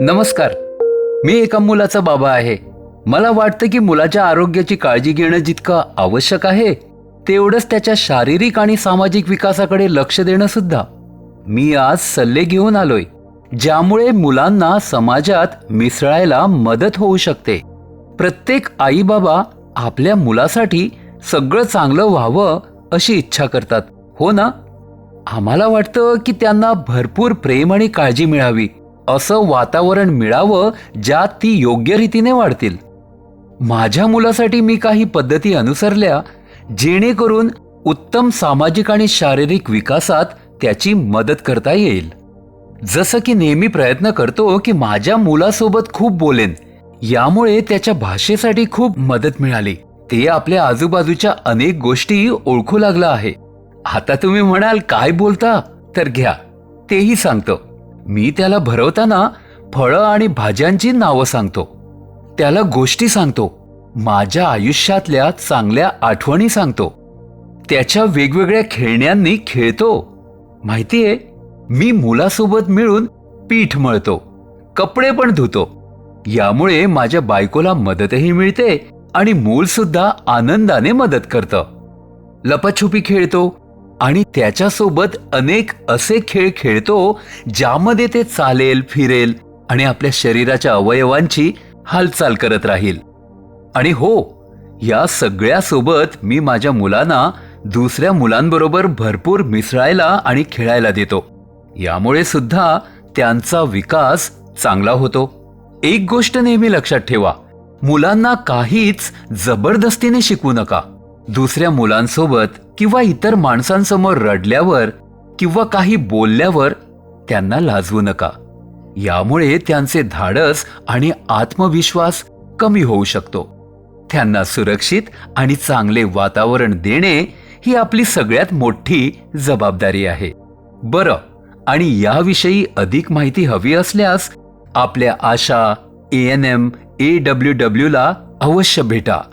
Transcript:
नमस्कार. मी एका मुलाचा बाबा आहे. मला वाटतं की मुलाच्या आरोग्याची काळजी घेणं जितकं आवश्यक आहे तेवढंच त्याच्या शारीरिक आणि सामाजिक विकासाकडे लक्ष देणं सुद्धा. मी आज सल्ले घेऊन आलोय ज्यामुळे मुलांना समाजात मिसळायला मदत होऊ शकते. प्रत्येक आई बाबा आपल्या मुलासाठी सगळं चांगलं व्हावं अशी इच्छा करतात हो ना? आम्हाला वाटतं की त्यांना भरपूर प्रेम आणि काळजी मिळावी. असं वातावरण मिळावं ज्यात ती योग्य रीतीने वाढतील. माझ्या मुलासाठी मी काही पद्धती अनुसरल्या जेणेकरून उत्तम सामाजिक आणि शारीरिक विकासात त्याची मदत करता येईल. जसं की नेहमी प्रयत्न करतो की माझ्या मुलासोबत खूप बोलेन यामुळे त्याच्या भाषेसाठी खूप मदत मिळाली. ते आपल्या आजूबाजूच्या अनेक गोष्टी ओळखू लागलं आहे. आता तुम्ही म्हणाल काय बोलता? तर घ्या तेही सांगतो. मी त्याला भरवताना फळं आणि भाज्यांची नावं सांगतो. त्याला गोष्टी सांगतो. माझ्या आयुष्यातल्या चांगल्या आठवणी सांगतो. त्याच्या वेगवेगळ्या खेळण्यांनी खेळतो. माहितीये? मी मुलासोबत मिळून पीठ मळतो. कपडे पण धुतो. यामुळे माझ्या बायकोला मदतही मिळते आणि मूल सुद्धा आनंदाने मदत करतं. लपाछुपी खेळतो आणि त्याच्यासोबत अनेक असे खेळ खेळतो ज्यामध्ये ते चालेल फिरेल आणि आपल्या शरीराच्या अवयवांची हालचाल करत राहील. आणि हो या सगळ्यासोबत मी माझ्या मुलांना दुसऱ्या मुलांबरोबर भरपूर मिसळायला आणि खेळायला देतो. यामुळे सुद्धा त्यांचा विकास चांगला होतो. एक गोष्ट नेहमी लक्षात ठेवा मुलांना काहीच जबरदस्तीने शिकवू नका. दुसऱ्या मुलांसोबत किंवा इतर माणसांसमोर रडल्यावर किंवा काही बोलल्यावर त्यांना लाजवू नका. यामुळे त्यांचे धाडस आणि आत्मविश्वास कमी होऊ शकतो. त्यांना सुरक्षित आणि चांगले वातावरण देणे ही आपली सगळ्यात मोठी जबाबदारी आहे. बरं आणि याविषयी अधिक माहिती हवी असल्यास आपल्या ASHA A N M A W डब्ल्यूला अवश्य भेटा.